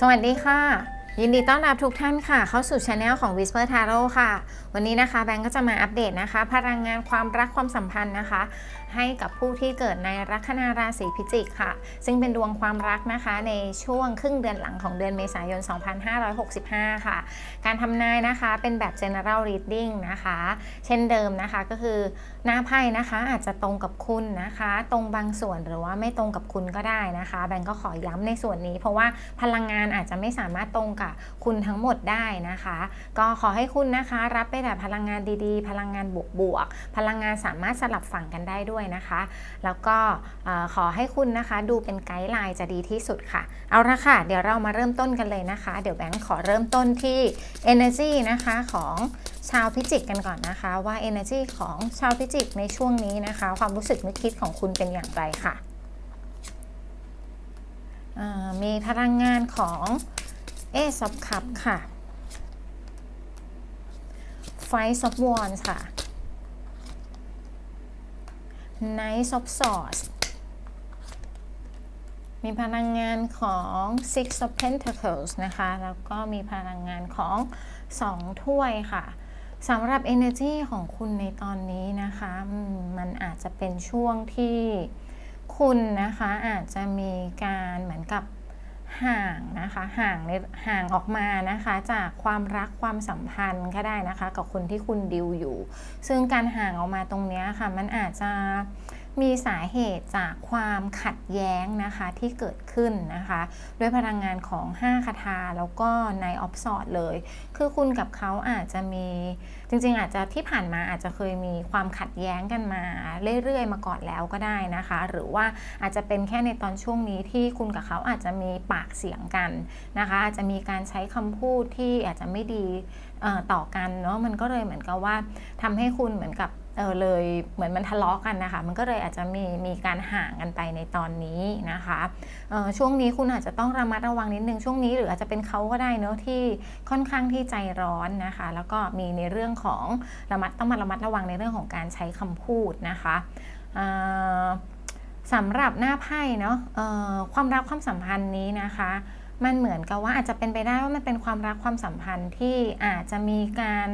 สวัสดีค่ะ ยินดีต้อนรับทุกท่านค่ะ เข้าสู่ช anel ของ Whisper Tarot ค่ะ วันนี้นะคะแบงก์ก็จะมาอัปเดตนะคะ พลังงานความรักความสัมพันธ์นะคะ ให้กับผู้ที่เกิดในลัคนาราศีพิจิกค่ะ ซึ่งเป็นดวงความรักนะคะในช่วงครึ่งเดือนหลังของเดือนเมษายน 2565 ค่ะ การทำนายนะคะเป็นแบบ general reading นะคะ เช่นเดิมนะคะก็คือหน้าไพ่นะคะอาจจะตรงกับคุณนะคะ ตรงบางส่วนหรือว่าไม่ตรงกับคุณก็ได้นะคะ แบงก์ก็ขอย้ำในส่วนนี้ เพราะว่าพลังงานอาจจะไม่สามารถตรงกับคุณทั้งหมดได้นะคะ ก็ขอให้คุณนะคะรับไปแต่พลังงานดีๆ พลังงานบวกๆพลังงานสามารถสลับฝั่งกันได้ด้วยนะคะ แล้วก็ขอให้คุณนะคะดูเป็นไกด์ไลน์จะดีที่สุดค่ะ เอาละค่ะ เดี๋ยวเรามาเริ่มต้นกันเลยนะคะ เดี๋ยวแบงค์ขอเริ่มต้นที่ energy นะคะของชาวพิจิกกันก่อนนะคะ ว่า energy ของชาวพิจิกในช่วงนี้นะคะ ความรู้สึกนึกคิดของคุณเป็นอย่างไรค่ะมีพลังงานของ Ace of Cup ค่ะ Five of Wands ค่ะ Knight of Swords มีพลังงานของ Six of Pentacles นะคะ แล้วก็มีพลังงานของ 2 ถ้วยค่ะสำหรับ energy ของคุณในตอนนี้นะคะ มันอาจจะเป็นช่วงที่คุณนะคะอาจจะมีการเหมือนกับ ห่างนะคะห่างในห่างออกมานะคะ จากความรักความสัมพันธ์ก็ได้นะคะ กับคนที่คุณดิวอยู่ ซึ่งการห่างออกมาตรงนี้ค่ะ มันอาจจะ มีสาเหตุจากความขัดแย้งนะคะที่เกิดขึ้นนะคะ ด้วยพลังงานของ 5 คาถาแล้วก็ในออฟสอดเลย คือคุณกับเขาอาจจะมีจริงๆ อาจจะที่ผ่านมาอาจจะเคยมีความขัดแย้งกันมาเรื่อยๆ มาก่อนแล้วก็ได้นะคะ หรือว่าอาจจะเป็นแค่ในตอนช่วงนี้ที่คุณกับเขาอาจจะมีปากเสียงกันนะคะ อาจจะมีการใช้คำพูดที่อาจจะไม่ดีต่อกันเนาะมันก็เลยเหมือนกับว่าทำให้คุณเหมือนกับ เออเลยเหมือนมันทะเลาะกันนะคะ มันก็เลยอาจจะมีมีการห่างกันไปในตอนนี้นะคะเออช่วงนี้คุณอาจจะต้องระมัดระวังนิดนึงช่วงนี้หรืออาจจะเป็นเขาก็ได้เนาะที่ค่อนข้างที่ใจร้อนนะคะ แล้วก็มีในเรื่องของระมัดต้องมาระมัดระวังในเรื่องของการใช้คำพูดนะคะสำหรับหน้าไพ่เนาะความรักความสัมพันธ์นี้นะคะ มันเหมือนกับว่าอาจจะเป็นไปได้ว่ามันเป็นความรักความสัมพันธ์ที่อาจจะมีการ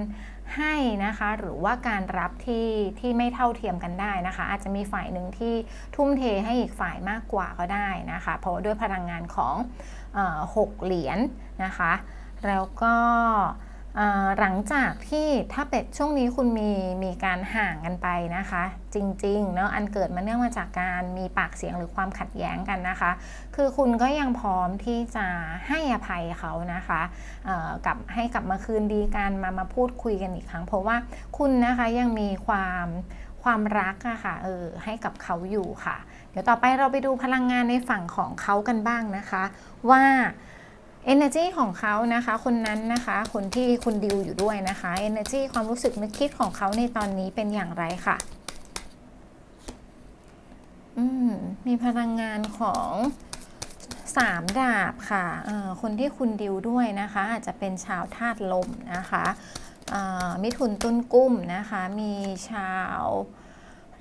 ให้นะคะ หรือว่าการรับที่ที่ไม่เท่าเทียมกันได้นะคะ อาจจะมีฝ่ายหนึ่งที่ทุ่มเทให้อีกฝ่ายมากกว่าก็ได้นะคะ เพราะว่าด้วยพลังงานของหกเหรียญนะคะ แล้วก็ หลังจากที่ถ้าเป็ดช่วงนี้คุณมีมีการห่างกันไปนะคะ จริงๆเนาะอันเกิดมาเนื่องมาจากการมีปากเสียงหรือความขัดแย้งกันนะคะ คือคุณก็ยังพร้อมที่จะให้อภัยเขานะคะกับให้กลับมาคืนดีกันมามาพูดคุยกันอีกครั้ง เพราะว่าคุณนะคะยังมีความความรักอะค่ะเออให้กับเขาอยู่ค่ะ เดี๋ยวต่อไปเราไปดูพลังงานในฝั่งของเขากันบ้างนะคะ ว่า energy ของเขานะคะ คนนั้นนะคะ คนที่คุณดิวอยู่ด้วยนะคะ energy ความรู้สึกนึกคิดของเขาในตอนนี้เป็นอย่างไรค่ะ อืมมีพลังงานของสามดาบค่ะ คนที่คุณดิวด้วยนะคะ อาจจะเป็นชาวธาตุลมนะคะมิถุนตุลกุ้มนะคะ มีชาว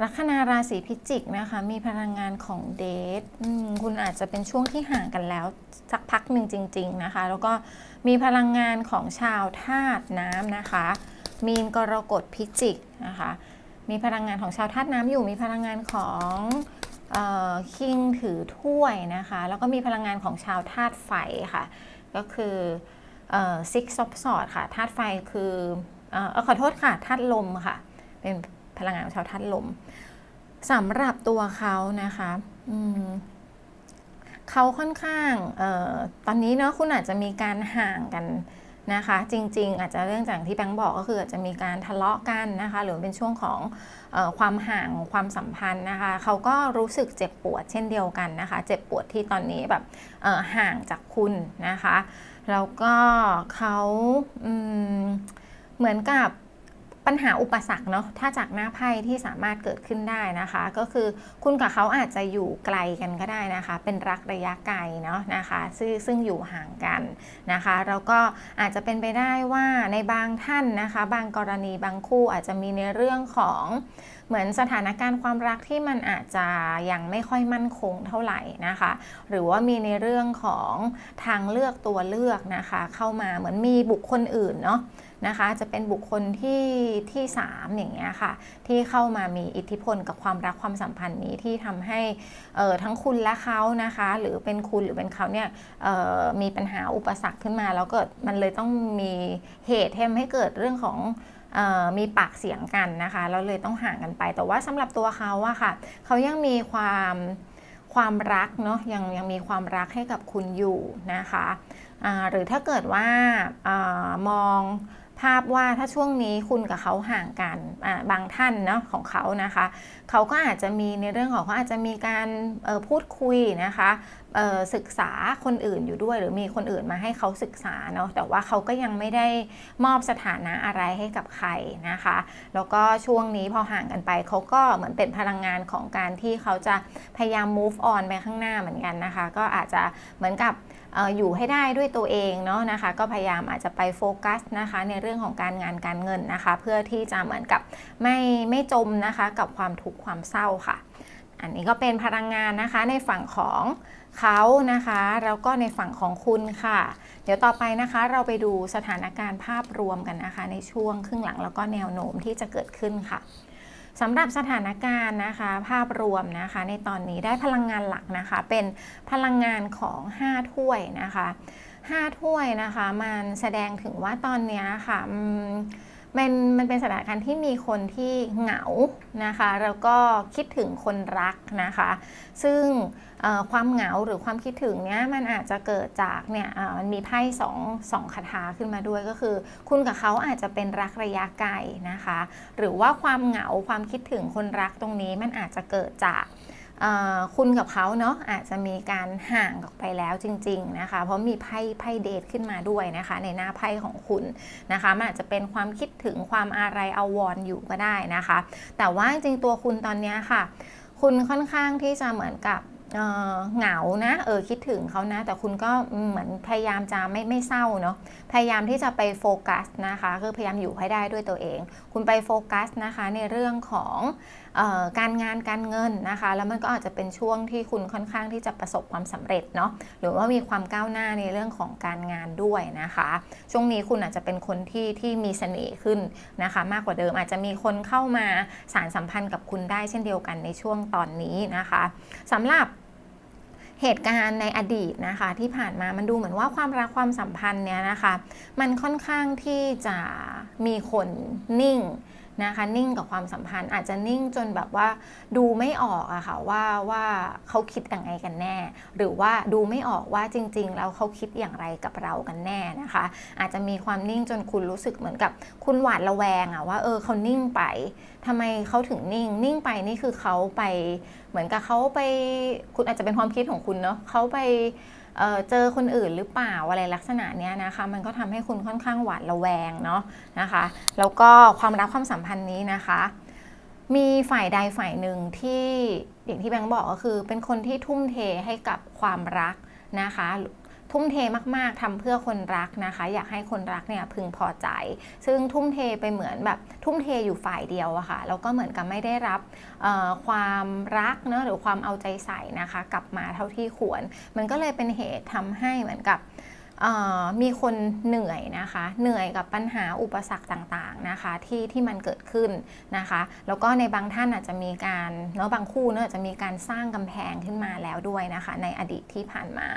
ลัคนาราศีพิจิกนะคะ มีพลังงานของเดทคุณอาจจะเป็นช่วงที่ห่างกันแล้ว สักพักหนึ่งจริง ๆนะคะ แล้วก็มีพลังงานของชาวธาตุน้ำนะคะ มีนกรกฎพิจิกนะคะ มีพลังงานของชาวธาตุน้ำอยู่ มีพลังงานของคิงถือถ้วยนะคะ แล้วก็มีพลังงานของชาวธาตุไฟค่ะ ก็คือซิกซอฟสอดค่ะธาตุไฟคือออเอ่อขอโทษค่ะธาตุลมค่ะ เป็นพลังงานของชาวธาตุลม สำหรับตัวเขานะคะเขาค่อนข้างออตอนนี้เนาะคุณอาจจะมีการห่างกันนะคะ จริง ๆ อาจจะเรื่องจากที่แบงค์บอกก็คืออาจจะมีการทะเลาะกันนะคะ หรือเป็นช่วงของออความห่างความสัมพันธ์นะคะเขาก็รู้สึกเจ็บปวดเช่นเดียวกันนะคะ เจ็บปวดที่ตอนนี้แบบห่างจากคุณนะคะ แล้วก็เขาเหมือนกับ ปัญหาอุปสรรคเนาะถ้าจากหน้าไพ่ที่สามารถเกิดขึ้นได้นะคะ ก็คือคุณกับเขาอาจจะอยู่ไกลกันก็ได้นะคะ เป็นรักระยะไกลเนาะนะคะซึ่งซึ่งอยู่ห่างกันนะคะแล้วก็อาจจะเป็นไปได้ว่าในบางท่านนะคะ บางกรณีบางคู่อาจจะมีในเรื่องของเหมือนสถานการณ์ความรักที่มันอาจจะยังไม่ค่อยมั่นคงเท่าไหร่นะคะ หรือว่ามีในเรื่องของทางเลือกตัวเลือกนะคะ เข้ามาเหมือนมีบุคคลอื่นเนาะ นะคะจะเป็นบุคคลที่ที่สามอย่างเงี้ยค่ะ ที่เข้ามามีอิทธิพลกับความรักความสัมพันธ์นี้ที่ทำให้ทั้งคุณและเขานะคะ หรือเป็นคุณหรือเป็นเขาเนี่ยมีปัญหาอุปสรรคขึ้นมา แล้วเกิดมันเลยต้องมีเหตุทำให้เกิดเรื่องของมีปากเสียงกันนะคะแล้วเลยต้องห่างกันไป แต่ว่าสำหรับตัวเขาอะค่ะเขายังมีความความรักเนาะยังยังมีความรักให้กับคุณอยู่นะคะหรือถ้าเกิดว่ามอง ภาพว่าถ้าช่วงนี้คุณกับเขาห่างกันบางท่านเนาะของเขานะคะ เขาก็อาจจะมีในเรื่องของเขาอาจจะมีการพูดคุยนะคะ ศึกษาคนอื่นอยู่ด้วย หรือมีคนอื่นมาให้เขาศึกษาเนาะแต่ว่าเขาก็ยังไม่ได้มอบสถานะอะไรให้กับใครนะคะ แล้วก็ช่วงนี้พอห่างกันไปเขาก็เหมือนเป็นพลังงานของการที่เขาจะพยายาม move on ไปข้างหน้าเหมือนกันนะคะ ก็อาจจะเหมือนกับอยู่ให้ได้ด้วยตัวเองเนาะนะคะ ก็พยายามอาจจะไปโฟกัสนะคะ ในเรื่องของการงานการเงินนะคะ เพื่อที่จะเหมือนกับไม่ไม่จมนะคะ กับความทุกข์ความเศร้าค่ะ อันนี้ก็เป็นพลังงานนะคะในฝั่งของ เขานะคะแล้วก็ในฝั่งของคุณค่ะ เดี๋ยวต่อไปนะคะเราไปดูสถานการณ์ภาพรวมกันนะคะ ในช่วงครึ่งหลังแล้วก็แนวโน้มที่จะเกิดขึ้นค่ะสำหรับสถานการณ์นะคะ ภาพรวมนะคะ ในตอนนี้ได้พลังงานหลักนะคะ เป็นพลังงานของ 5 ถ้วยนะคะ 5 ถ้วยนะคะ มันแสดงถึงว่าตอนนี้ค่ะ มันมันเป็นสถานการณ์ที่มีคนที่เหงานะคะ แล้วก็คิดถึงคนรักนะคะ ซึ่งความเหงาหรือความคิดถึงเนี้ยมันอาจจะเกิดจากเนี่ยมันมีไพ่สองสองคาถาขึ้นมาด้วยก็คือ คุณกับเขาอาจจะเป็นรักระยะไกลนะคะ หรือว่าความเหงาความคิดถึงคนรักตรงนี้มันอาจจะเกิดจาก คุณกับเขาเนาะอาจจะมีการห่างออกไปแล้วจริง ๆนะคะ เพราะมีไพ่ไพ่เดทขึ้นมาด้วยนะคะ ในหน้าไพ่ของคุณนะคะมันอาจจะเป็นความคิดถึงความอะไรเอาวอนอยู่ก็ได้นะคะ แต่ว่าจริงตัวคุณตอนนี้ค่ะ คุณค่อนข้างที่จะเหมือนกับเหงานะเออคิดถึงเขานะ แต่คุณก็เหมือนพยายามจะไม่ไม่เศร้าเนาะพยายามที่จะไปโฟกัสนะคะ คือพยายามอยู่ให้ได้ด้วยตัวเอง คุณไปโฟกัสนะคะในเรื่องของการงานการเงินนะคะ แล้วมันก็อาจจะเป็นช่วงที่คุณค่อนข้างที่จะประสบความสำเร็จเนาะหรือว่ามีความก้าวหน้าในเรื่องของการงานด้วยนะคะ ช่วงนี้คุณอาจจะเป็นคนที่ที่มีเสน่ห์ขึ้นนะคะ มากกว่าเดิมอาจจะมีคนเข้ามาสารสัมพันธ์กับคุณได้เช่นเดียวกันในช่วงตอนนี้นะคะสำหรับเหตุการณ์ในอดีตนะคะที่ผ่านมามันดูเหมือนว่าความรักความสัมพันธ์เนี่ยนะคะ มันค่อนข้างที่จะมีคนนิ่งนะคะนิ่งกับความสัมพันธ์ อาจจะนิ่งจนแบบว่าดูไม่ออกอะค่ะว่าว่าเขาคิดอย่างไรกันแน่ หรือว่าดูไม่ออกว่าจริง ๆ แล้วเขาคิดอย่างไรกับเรากันแน่นะคะ อาจจะมีความนิ่งจนคุณรู้สึกเหมือนกับคุณหวาดระแวงอะว่าเออเขานิ่งไปทำไมเขาถึงนิ่ง นิ่งไปนี่คือเขาไปเหมือนกับเขาไปคุณอาจจะเป็นความคิดของคุณเนาะเขาไป เจอคนอื่นหรือเปล่าอะไรลักษณะนี้นะคะ มันก็ทำให้คุณค่อนข้างหวาดระแวงเนาะนะคะแล้วก็ความรักความสัมพันธ์นี้นะคะ มีฝ่ายใดฝ่ายหนึ่งที่อย่างที่แบงค์บอกก็คือ เป็นคนที่ทุ่มเทให้กับความรักนะคะ ทุ่มเทมากๆทำเพื่อคนรักนะคะ อยากให้คนรักเนี่ยพึงพอใจ ซึ่งทุ่มเทไปเหมือนแบบทุ่มเทอยู่ฝ่ายเดียวอะค่ะแล้วก็เหมือนกับไม่ได้รับความรักเนะหรือความเอาใจใส่นะคะ กลับมาเท่าที่ควร มันก็เลยเป็นเหตุทำให้เหมือนกับ มีคนเหนื่อยนะคะ เหนื่อยกับปัญหาอุปสรรคต่างๆนะคะที่ที่มันเกิดขึ้นนะคะ แล้วก็ในบางท่านอาจจะมีการเนาะบางคู่เนาะจะมีการสร้างกำแพงขึ้นมาแล้วด้วยนะคะ ในอดีตที่ผ่านมา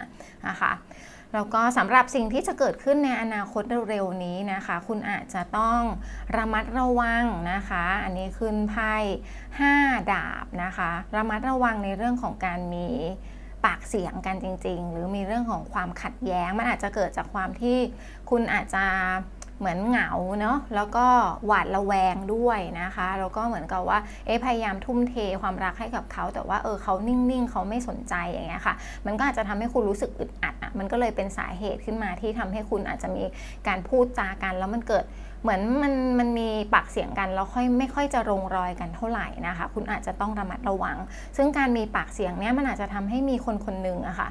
นะคะแล้วก็สำหรับสิ่งที่จะเกิดขึ้นในอนาคตเร็วๆนี้นะคะ คุณอาจจะต้องระมัดระวังนะคะ อันนี้ขึ้นไพ่5ดาบนะคะ ระมัดระวังในเรื่องของการมี ปากเสียงกันจริง ๆ หรือมีเรื่องของความขัดแย้ง มันอาจจะเกิดจากความที่คุณอาจจะเหมือนเหงาเนาะแล้วก็หวาดระแวงด้วยนะคะแล้วก็เหมือนกับว่าเอ๊พยายามทุ่มเทความรักให้กับเขาแต่ว่าเออเขานิ่งๆเขาไม่สนใจอย่างเงี้ยค่ะ มันก็อาจจะทำให้คุณรู้สึกอึดอัดอะมันก็เลยเป็นสาเหตุขึ้นมาที่ทำให้คุณอาจจะมีการพูดจากัน แล้วมันเกิด เหมือนมันมันมีปากเสียงกันแล้วค่อยไม่ค่อยจะลงรอยกันเท่าไหร่นะคะ คุณอาจจะต้องระมัดระวัง ซึ่งการมีปากเสียงเนี้ยมันอาจจะทำให้มีคนคนหนึ่งอะค่ะ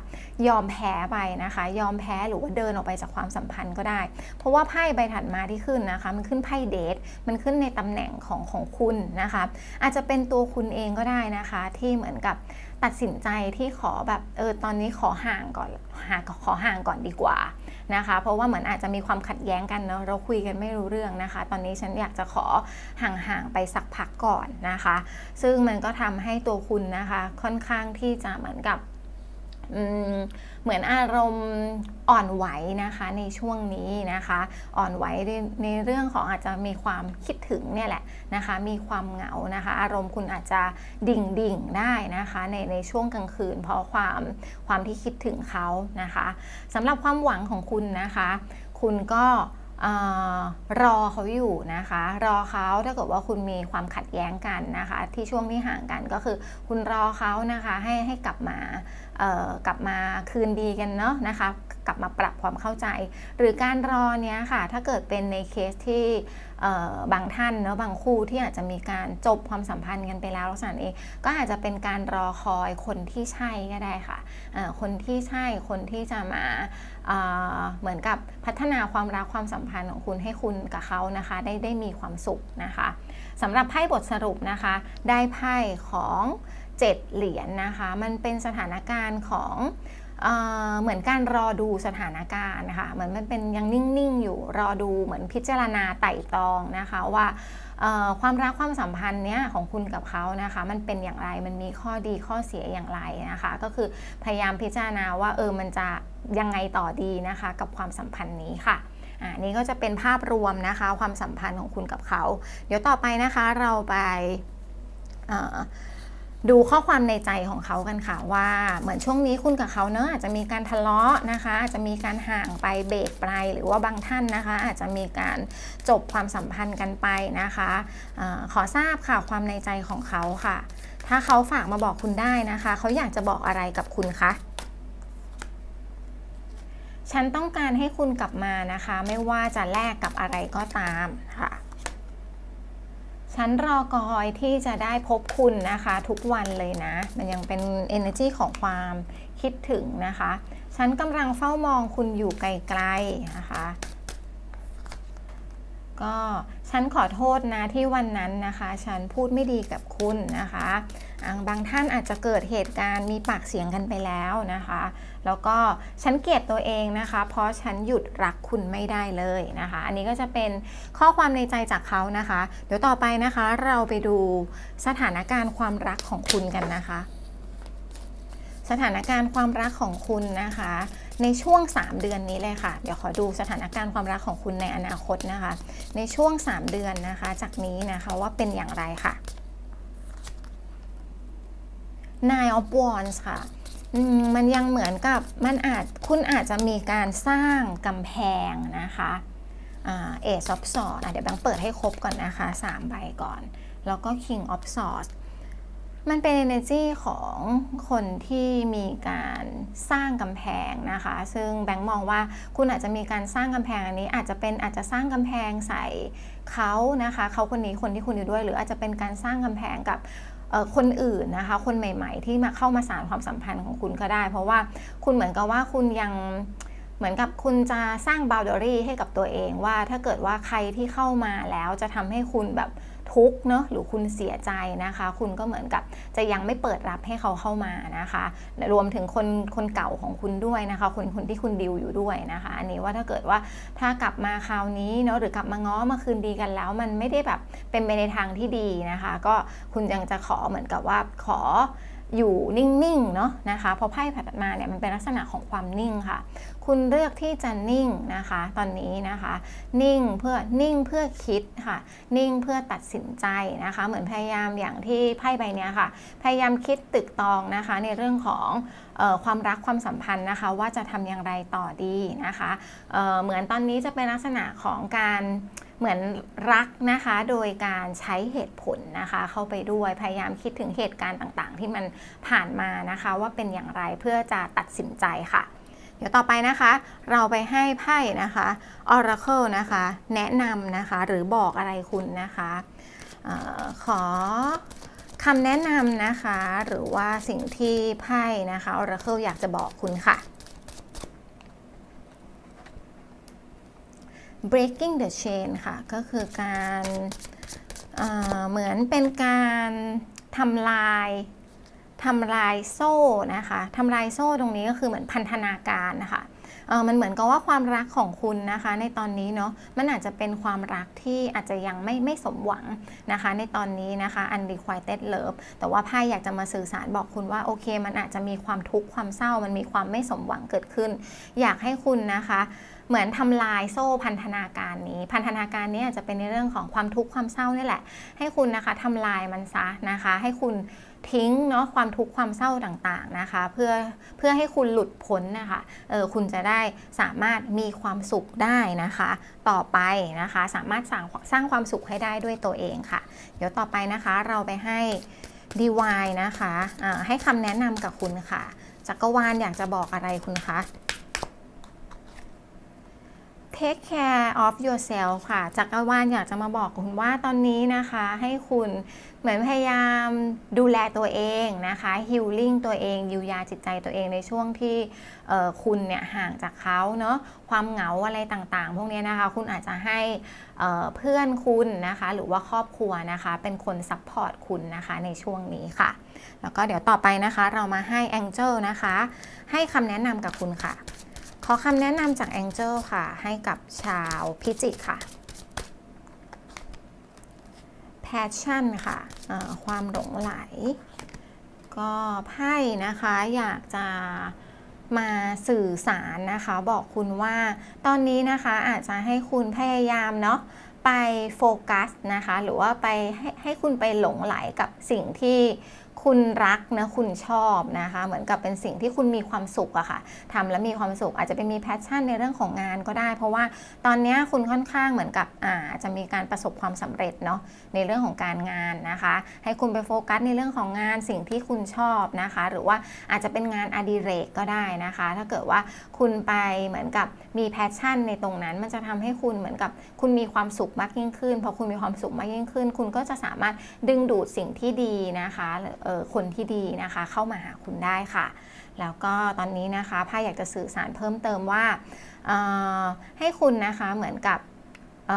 ยอมแพ้ไปนะคะ ยอมแพ้หรือว่าเดินออกไปจากความสัมพันธ์ก็ได้ เพราะว่าไพ่ใบถัดมาที่ขึ้นนะคะ มันขึ้นไพ่เดทมันขึ้นในตำแหน่งของของคุณนะคะ อาจจะเป็นตัวคุณเองก็ได้นะคะ ที่เหมือนกับตัดสินใจที่ขอแบบเออตอนนี้ขอห่างก่อนหาขอห่างก่อนดีกว่า นะคะ เพราะว่าเหมือนอาจจะมีความขัดแย้งกันเนาะเราคุยกันไม่รู้เรื่องนะคะ ตอนนี้ฉันอยากจะขอห่างๆไปสักพักก่อนนะคะ ซึ่งมันก็ทำให้ตัวคุณนะคะค่อนข้างที่จะเหมือนกับ เหมือนอารมณ์อ่อนไหวนะคะในช่วงนี้นะคะ อ่อนไหวในในเรื่องของอาจจะมีความคิดถึงเนี่ยแหละนะคะ มีความเหงานะคะ อารมณ์คุณอาจจะดิ่งดิ่งได้นะคะในในช่วงกลางคืน เพราะความความที่คิดถึงเขานะคะสำหรับความหวังของคุณนะคะ คุณก็อรอเขาอยู่นะคะ รอเขาถ้าเกิดว่าคุณมีความขัดแย้งกันนะคะ ที่ช่วงที่ห่างกันก็คือ คุณรอเขานะคะให้ให้กลับมา กลับมาคืนดีกันเนาะนะคะกลับมาปรับความเข้าใจ หรือการรอเนี้ยค่ะ ถ้าเกิดเป็นในเคสที่บางท่านเนาะบางคู่ที่อาจจะมีการจบความสัมพันธ์กันไปแล้วลักษณะนี้ก็อาจจะเป็นการรอคอยคนที่ใช่ก็ได้ค่ะคนที่ใช่คนที่จะมาเเหมือนกับพัฒนาความรักความสัมพันธ์ของคุณให้คุณกับเขานะคะได้ได้มีความสุขนะคะสำหรับไพ่บทสรุปนะคะ ได้ไพ่ของ เจ็ดเหรียญนะคะ มันเป็นสถานการณ์ของเออเหมือนการรอดูสถานการณ์นะคะเหมือนมันเป็นยังนิ่ง ๆ อยู่รอดูเหมือนพิจารณาไต่ตรองนะคะว่าความรักความสัมพันธ์เนี้ยของคุณกับเขานะคะ มันเป็นอย่างไรมันมีข้อดีข้อเสียอย่างไรนะคะ ก็คือพยายามพิจารณาว่าเออมันจะยังไงต่อดีนะคะ กับความสัมพันธ์นี้ค่ะอ่านี่ก็จะเป็นภาพรวมนะคะ ความสัมพันธ์ของคุณกับเขา เดี๋ยวต่อไปนะคะเราไปเอ่อ ดูข้อความในใจของเขากันค่ะว่าเหมือนช่วงนี้คุณกับเขาเนอะอาจจะมีการทะเลาะนะคะอาจจะมีการห่างไปเบรกไปหรือว่าบางท่านนะคะ อาจจะมีการจบความสัมพันธ์กันไปนะคะอาขอทราบค่ะความในใจของเขาค่ะ ถ้าเขาฝากมาบอกคุณได้นะคะ เขาอยากจะบอกอะไรกับคุณคะฉันต้องการให้คุณกลับมานะคะ ไม่ว่าจะแลกกับอะไรก็ตามค่ะ ฉันรอคอยที่จะได้พบคุณนะคะ ทุกวันเลยนะ มันยังเป็น energy ของความคิดถึงนะคะ ฉันกำลังเฝ้ามองคุณอยู่ไกลๆนะคะ ก็ฉันขอโทษนะที่วันนั้นนะคะ ฉันพูดไม่ดีกับคุณนะคะบางท่านอาจจะเกิดเหตุการณ์มีปากเสียงกันไปแล้วนะคะ แล้วก็ฉันเกลียดตัวเองนะคะ เพราะฉันหยุดรักคุณไม่ได้เลยนะคะ อันนี้ก็จะเป็นข้อความในใจจากเขานะคะ เดี๋ยวต่อไปนะคะ เราไปดูสถานการณ์ความรักของคุณกันนะคะ สถานการณ์ความรักของคุณนะคะ ในช่วง 3 เดือนนี้เลยค่ะ เดี๋ยวขอดูสถานการณ์ความรักของคุณในอนาคตนะคะ ในช่วง 3 เดือนนะคะ จากนี้นะคะว่าเป็นอย่างไรค่ะ Nine of Wands ค่ะมมันยังเหมือนกับมันอาจคุณอาจจะมีการสร้างกำแพงนะคะเอซอฟสอดเดี๋ยวแบงค์เปิดให้ครบก่อนนะคะ3ใบก่อน แล้วก็ King of Swords มันเป็น energy ของคนที่มีการสร้างกำแพงนะคะ ซึ่งแบงค์มองว่าคุณอาจจะมีการสร้างกำแพงอันนี้ อาจจะเป็นอาจจะสร้างกำแพงใส่เขานะคะเขาคนนี้คนที่คุณอยู่ด้วย หรืออาจจะเป็นการสร้างกำแพงกับคนอื่นนะคะ คนใหม่ ๆ ที่มาเข้ามาสานความสัมพันธ์ของคุณก็ได้ เพราะว่าคุณเหมือนกับว่าคุณยังเหมือนกับคุณจะสร้าง boundary ให้กับตัวเองว่าถ้าเกิดว่าใครที่เข้ามาแล้วจะทำให้คุณแบบ ทุกข์เนาะหรือคุณเสียใจนะคะ คุณก็เหมือนกับจะยังไม่เปิดรับให้เขาเข้ามานะคะและรวมถึงคนคนเก่าของคุณด้วยนะคะคนคนที่คุณดิวอยู่ด้วยนะคะ อันนี้ว่าถ้าเกิดว่าถ้ากลับมาคราวนี้เนาะหรือกลับมาง้อมาคืนดีกันแล้ว มันไม่ได้แบบเป็นไปในทางที่ดีนะคะ ก็คุณยังจะขอเหมือนกับว่าขอ อยู่นิ่งๆเนาะนะคะพราะไพ่ผัดมาเนี่ยมันเป็นลักษณะของความนิ่งค่ะ คุณเลือกที่จะนิ่งนะคะ ตอนนี้นะคะ นิ่งเพื่อนิ่งเพื่อคิดค่ะ นิ่งเพื่อตัดสินใจนะคะ เหมือนพยายามอย่างที่ไพ่ใบนี้ค่ะ พยายามคิดตึกตองนะคะ ในเรื่องของออความรักความสัมพันธ์นะคะ ว่าจะทำอย่างไรต่อดีนะคะเเหมือนตอนนี้จะเป็นลักษณะของการ เหมือนรักนะคะ โดยการใช้เหตุผลนะคะ เข้าไปด้วยพยายามคิดถึงเหตุการณ์ต่างๆ ที่มันผ่านมานะคะ ว่าเป็นอย่างไรเพื่อจะตัดสินใจค่ะ เดี๋ยวต่อไปนะคะ เราไปให้ไพ่นะคะ Oracle นะคะ แนะนำนะคะ หรือบอกอะไรคุณนะคะออขอคำแนะนำนะคะ หรือว่าสิ่งที่ไพ่นะคะ Oracle อยากจะบอกคุณค่ะ breaking the chain ค่ะ ก็คือการเอ่อเหมือนเป็นการทำลายทำลายโซ่นะคะทำลายโซ่ตรงนี้ก็คือเหมือนพันธนาการนะคะเออมันเหมือนกับว่าความรักของคุณนะคะ ในตอนนี้เนาะมันอาจจะเป็นความรักที่อาจจะยังไม่ไม่สมหวังนะคะ ในตอนนี้นะคะ unrequited love แต่ว่าไพ่อยากจะมาสื่อสารบอกคุณว่าโอเค มันอาจจะมีความทุกข์ความเศร้ามันมีความไม่สมหวังเกิดขึ้น อยากให้คุณนะคะ เหมือนทำลายโซ่พันธนาการนี้ พันธนาการนี้อาจจะเป็นในเรื่องของความทุกข์ความเศร้านี่แหละ ให้คุณนะคะทำลายมันซะนะคะ ให้คุณทิ้งเนาะความทุกข์ความเศร้าต่างๆนะคะ เพื่อเพื่อให้คุณหลุดพ้นนะคะเออคุณจะได้สามารถมีความสุขได้นะคะ ต่อไปนะคะ สามารถสร้างสร้างความสุขให้ได้ด้วยตัวเองค่ะ เดี๋ยวต่อไปนะคะเราไปให้ DY นะคะอ่าให้คำแนะนำกับคุณค่ะจักรวาลอยากจะบอกอะไรคุณคะ take care of yourself ค่ะจักรวาลอยากจะมาบอกคุณว่าตอนนี้นะคะ ให้คุณเหมือนพยายามดูแลตัวเองนะคะ healing ตัวเองยียวยาจิตใจตัวเองในช่วงที่คุณเนี่ยห่างจากเขาเนาะความเหงาอะไรต่างๆ พวกนี้นะคะ คุณอาจจะให้เพื่อนคุณนะคะ หรือว่าครอบครัวนะคะ เป็นคนซัพพอร์ตคุณนะคะในช่วงนี้ค่ะ แล้วก็เดี๋ยวต่อไปนะคะ เรามาให้ Angel นะคะ ให้คำแนะนำกับคุณค่ะ ขอคำแนะนำจาก Angel ค่ะ ให้กับชาวพิจิกค่ะ Passion ค่ะเอ่อความหลงไหล ก็ไพ่นะคะอยากจะมาสื่อสารนะคะ บอกคุณว่าตอนนี้นะคะอาจจะให้คุณพยายามเนาะไปโฟกัสนะคะ หรือว่าไปให้ให้คุณไปหลงไหลกับสิ่งที่ คุณรักนะคุณชอบนะคะ เหมือนกับเป็นสิ่งที่คุณมีความสุขอะค่ะทำแล้วมีความสุขอาจจะเป็นมีแพชชั่นในเรื่องของงานก็ได้ เพราะว่าตอนนี้คุณค่อนข้างเหมือนกับอาจะมีการประสบความสำเร็จเนาะในเรื่องของการงานนะคะ ให้คุณไปโฟกัสในเรื่องของงานสิ่งที่คุณชอบนะคะ หรือว่าอาจจะเป็นงานอดิเรกก็ได้นะคะ ถ้าเกิดว่าคุณไปเหมือนกับมีแพชชั่นในตรงนั้น มันจะทำให้คุณเหมือนกับคุณมีความสุขมากยิ่งขึ้นพอคุณมีความสุขมากยิ่งขึ้น คุณก็จะสามารถดึงดูดสิ่งที่ดีนะคะเอคนที่ดีนะคะ เข้ามาหาคุณได้ค่ะ แล้วก็ตอนนี้นะคะพ่าอยากจะสื่อสารเพิ่มเติมว่าออให้คุณนะคะเหมือนกับเ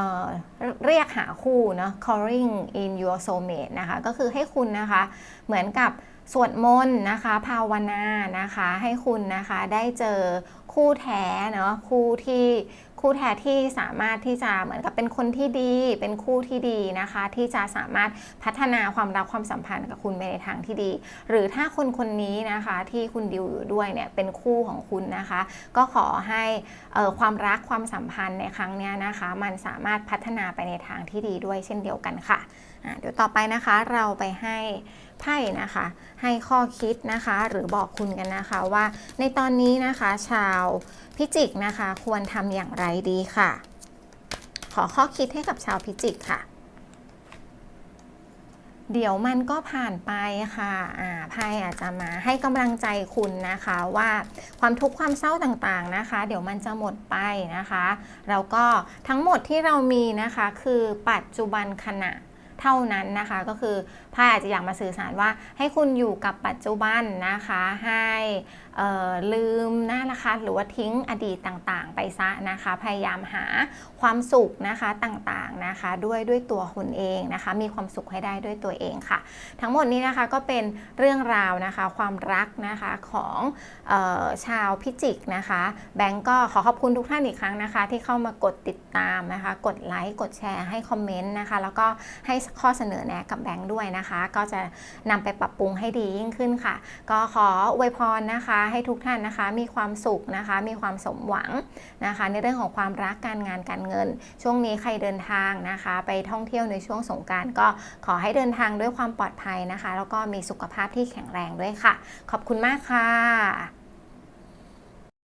เรียกหาคู่เนาะ calling in your soulmate นะคะ ก็คือให้คุณนะคะเหมือนกับสวดมนต์นะคะ ภาวนานะคะ ให้คุณนะคะได้เจอคู่แท้เนาะคู่ที่ คู่แท้ที่สามารถที่จะเหมือนกับเป็นคนที่ดี เป็นคู่ที่ดีนะคะ ที่จะสามารถพัฒนาความรักความสัมพันธ์กับคุณไปในทางที่ดี หรือถ้าคนคนนี้นะคะที่คุณดิวอยู่ด้วยเนี่ยเป็นคู่ของคุณนะคะ ก็ขอให้ความรักความสัมพันธ์ในครั้งนี้นะคะ มันสามารถพัฒนาไปในทางที่ดีด้วยเช่นเดียวกันค่ะอะเดี๋ยวต่อไปนะคะเราไปให้ ไพ่นะคะ ให้ข้อคิดนะคะ หรือบอกคุณกันนะคะว่า ในตอนนี้นะคะ ชาวพิจิกนะคะ ควรทำอย่างไรดีค่ะ ขอข้อคิดให้กับชาวพิจิกค่ะเดี๋ยวมันก็ผ่านไปค่ะอ่าไพ่อาจจะมาให้กำลังใจคุณนะคะว่าความทุกข์ความเศร้าต่างๆนะคะ เดี๋ยวมันจะหมดไปนะคะ แล้วก็ทั้งหมดที่เรามีนะคะ คือปัจจุบันขณะ เท่านั้นนะคะ ก็คือไพ่อาจจะอยากมาสื่อสารว่าให้คุณอยู่กับปัจจุบันนะคะ ให้ ลืมนะนะคะหรือว่าทิ้งอดีตต่างๆ ไปซะนะคะ พยายามหาความสุขนะคะต่างๆนะคะด้วยด้วยตัวคุณเองนะคะ มีความสุขให้ได้ด้วยตัวเองค่ะ ทั้งหมดนี้นะคะก็เป็นเรื่องราวนะคะความรักนะคะของออชาวพิจิกนะคะ แบงก์ก็ขอขอบคุณทุกท่านอีกครั้งนะคะ ที่เข้ามากดติดตามนะคะ กดไลค์กดแชร์ให้คอมเมนต์นะคะแล้วก็ให้ข้อเสนอแนะกับแบงก์ด้วยนะคะ ก็จะนำไปปรับปรุงให้ดียิ่งขึ้นค่ะ ก็ขออวยพรนะคะให้ทุกท่านนะคะ มีความสุขนะคะ มีความสมหวังนะคะ ในเรื่องของความรักการงานการเงิน ช่วงนี้ใครเดินทางนะคะ ไปท่องเที่ยวในช่วงสงการก็ขอให้เดินทางด้วยความปลอดภัยนะคะ แล้วก็มีสุขภาพที่แข็งแรงด้วยค่ะ ขอบคุณมากค่ะ